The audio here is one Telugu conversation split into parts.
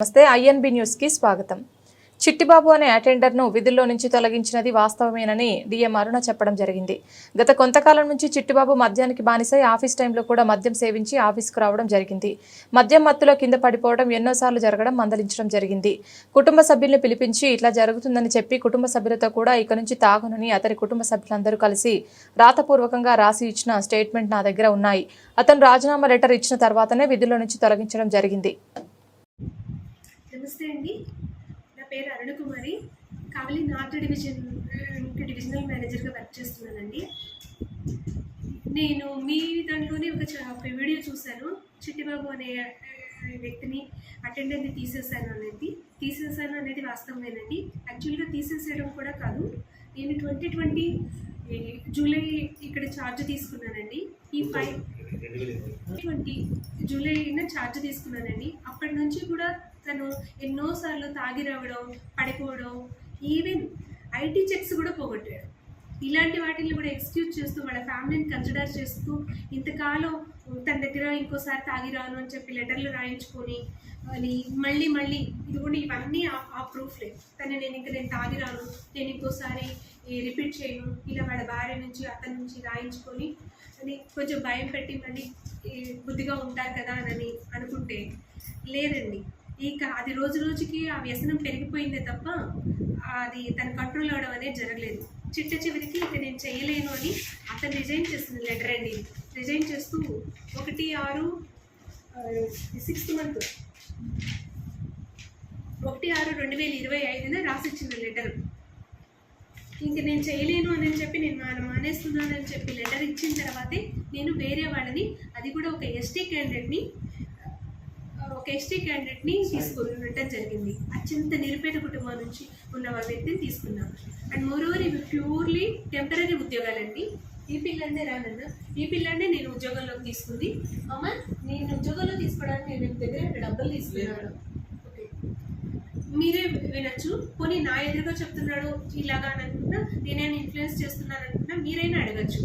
నమస్తే ఐఎన్బి న్యూస్కి స్వాగతం. చిట్టిబాబు అనే అటెండర్ను విధుల్లో నుంచి తొలగించినది వాస్తవమేనని డిఎం అరుణ చెప్పడం జరిగింది. గత కొంతకాలం నుంచి చిట్టిబాబు మద్యానికి బానిసై ఆఫీస్ టైంలో కూడా మద్యం సేవించి ఆఫీస్కు రావడం జరిగింది. మద్యం మత్తులో కింద పడిపోవడం ఎన్నోసార్లు జరగడం మందలించడం జరిగింది. కుటుంబ సభ్యుల్ని పిలిపించి ఇట్లా జరుగుతుందని చెప్పి కుటుంబ సభ్యులతో కూడా ఇక నుంచి తాగునని అతని కుటుంబ సభ్యులందరూ కలిసి రాతపూర్వకంగా రాసి ఇచ్చిన స్టేట్మెంట్ నా దగ్గర ఉన్నాయి. అతను రాజీనామా లెటర్ ఇచ్చిన తర్వాతనే విధుల్లో నుంచి తొలగించడం జరిగింది. నమస్తే అండి. నా పేరు Aruna Kumari Kavali north division divisional మేనేజర్గా వర్క్ చేస్తున్నానండి. నేను మీ దాంట్లోనే ఒక వీడియో చూశాను. చిట్టిబాబు అనే వ్యక్తిని అటెండెంట్ని తీసేశాను అనేది. తీసేశాను అనేది వాస్తవమేనండి. యాక్చువల్గా తీసేసేయడం కూడా కాదు. నేను ట్వంటీ ట్వంటీ జూలై ఇక్కడ ఛార్జ్ తీసుకున్నానండి. ఈ ఫైవ్ ట్వంటీ జూలైన ఛార్జ్ తీసుకున్నానండి. అప్పటి నుంచి కూడా తను ఎన్నోసార్లు తాగి రావడం పడిపోవడం ఈవెన్ ఐటీ చెక్స్ కూడా పోగొట్టాడు. ఇలాంటి వాటిని కూడా ఎక్స్క్యూజ్ చేస్తూ వాళ్ళ ఫ్యామిలీని కన్సిడర్ చేస్తూ ఇంతకాలం తన దగ్గర ఇంకోసారి తాగి రాను అని చెప్పి లెటర్లు రాయించుకొని అని మళ్ళీ మళ్ళీ ఇది కూడా ఇవన్నీ ఆ- ఆ ప్రూఫ్లే తను నేను ఇంకా నేను తాగి రాను నేను ఇంకోసారి రిపీట్ చేయను ఇలా వాళ్ళ భార్య నుంచి అతని నుంచి రాయించుకొని అని కొంచెం భయం పెట్టి మళ్ళీ బుద్ధిగా ఉంటారు కదా అని అనుకుంటే లేదండి. ఇక అది రోజు రోజుకి ఆ వ్యసనం పెరిగిపోయిందే తప్ప అది తన కంట్రోల్ అవడం అనేది జరగలేదు. చిట్ట చివరికి ఇక నేను చేయలేను అని అతను రిజైన్ చేసిన లెటర్ అండి. రిజైన్ చేస్తూ ఒకటి ఆరు సిక్స్త్ మంత్ ఒకటి ఆరు రెండు వేల ఇరవై ఐదున రాసిచ్చిన లెటర్ ఇంక నేను చేయలేను అని చెప్పి నేను మాన మానేస్తున్నానని చెప్పి లెటర్ ఇచ్చిన తర్వాతే నేను వేరే వాళ్ళని అది కూడా ఒక ఎస్టీ క్యాండిడేట్ని ఒక ఎస్టీ క్యాండిడేట్ని తీసుకున్నట్టు జరిగింది. అత్యంత నిరుపేద కుటుంబం నుంచి ఉన్న వాళ్ళ వ్యక్తిని తీసుకున్నాను అండ్ మోరోవర్ ఇవి ప్యూర్లీ టెంపరీ ఉద్యోగాలండి. ఈ పిల్లనే రానన్న. ఈ పిల్లనే నేను ఉద్యోగంలోకి తీసుకుంది. అమ్మ నేను ఉద్యోగంలో తీసుకోవడానికి నేను దగ్గర డబ్బులు తీసుకున్నాను. మీరే వినొచ్చు. పోనీ నా ఎదురుగా చెప్తున్నాడు ఇలాగా అని అనుకున్నా నేనేం ఇన్ఫ్లుయెన్స్ చేస్తున్నాను అనుకున్నా మీరైనా అడగచ్చు.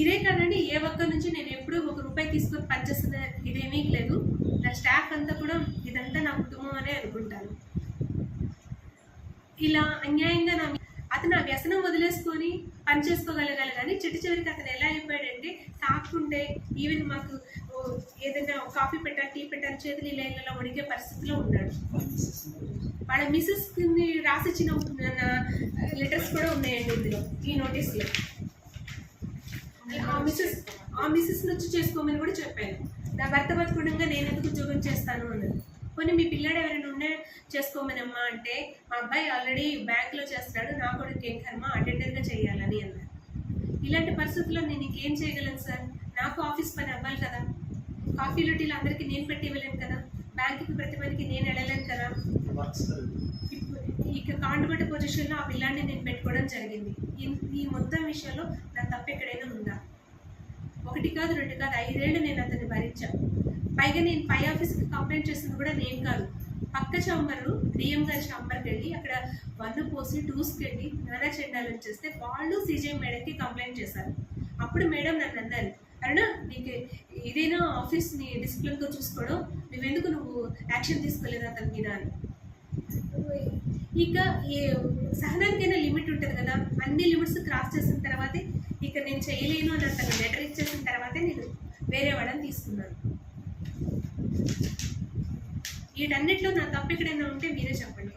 ఇదే కాదండి ఏ ఒక్క నుంచి నేను ఎప్పుడూ ఒక రూపాయి తీసుకొని పెద్ద నా కుటుంబం అనే అనుకుంటాను. ఇలా అన్యాయంగా నా అతను ఆ వ్యసనం వదిలేసుకొని పని చేసుకోగలగాలి కానీ చిట్ట చివరికి అతను ఎలా అయిపోయాడంటే తాకుంటే ఈవెన్ మాకు ఓ, ఏదైనా కాఫీ పెట్టా టీ పెట్టాలి చేతులు ఇలా ఇలా ఉడికే పరిస్థితిలో ఉన్నాడు. వాళ్ళ మిస్సెస్ రాసిచ్చిన లెటర్స్ కూడా ఉన్నాయండి ఇందులో ఈ నోటీస్లో ఆ మిస్సెస్ ఆ మిస్సెస్ నుంచి చేసుకోమని కూడా చెప్పాను. నా భర్త బతుకుండగా నేను ఎందుకు ఉద్యోగం చేస్తాను? అన్నది. కొన్ని మీ పిల్లాడు ఎవరైనా ఉండే చేసుకోమనమ్మా అంటే మా అబ్బాయి ఆల్రెడీ బ్యాంక్లో చేస్తున్నాడు నా కొడుకు ఏం కర్మ అటెండర్గా చేయాలని అన్నారు. ఇలాంటి పరిస్థితుల్లో నేను ఇంకేం చేయగలను సార్? నాకు ఆఫీస్ పని అవ్వాలి కదా. కాఫీ టీలు అందరికీ నేను పెట్టి ఇవ్వలేను కదా. బ్యాంకుకి ప్రతి పనికి నేను వెళ్ళలేను కదా. ఇక కాండుబట్ట పొజిషన్లో ఆ పిల్లాన్ని నేను పెట్టుకోవడం జరిగింది. ఈ- ఈ మొత్తం విషయంలో నా తప్పు ఎక్కడైనా ఉందా? ఒకటి కాదు రెండు కాదు ఐదేళ్ళు నేను అతను పైగా నేను పై ఆఫీస్కి కంప్లైంట్ చేసింది కూడా నేను కాదు. పక్క చాంబరు డిఎం గారి చాంబర్కి వెళ్ళి అక్కడ వన్ పోసి టూస్కి వెళ్ళి నానా చెండాలని చేస్తే వాళ్ళు సీజే మేడంకి కంప్లైంట్ చేశారు. అప్పుడు మేడం నన్ను అన్నారు అరుణ నీకు ఇదేనా ఆఫీస్ని డిసిప్లిన్గా చూసుకోవడం నువ్వెందుకు నువ్వు యాక్షన్ తీసుకోలేదు అతని మీద? అని. ఇక ఈ వీటన్నిటిలో నా తప్పు ఎక్కడైనా ఉంటే మీరే చెప్పండి.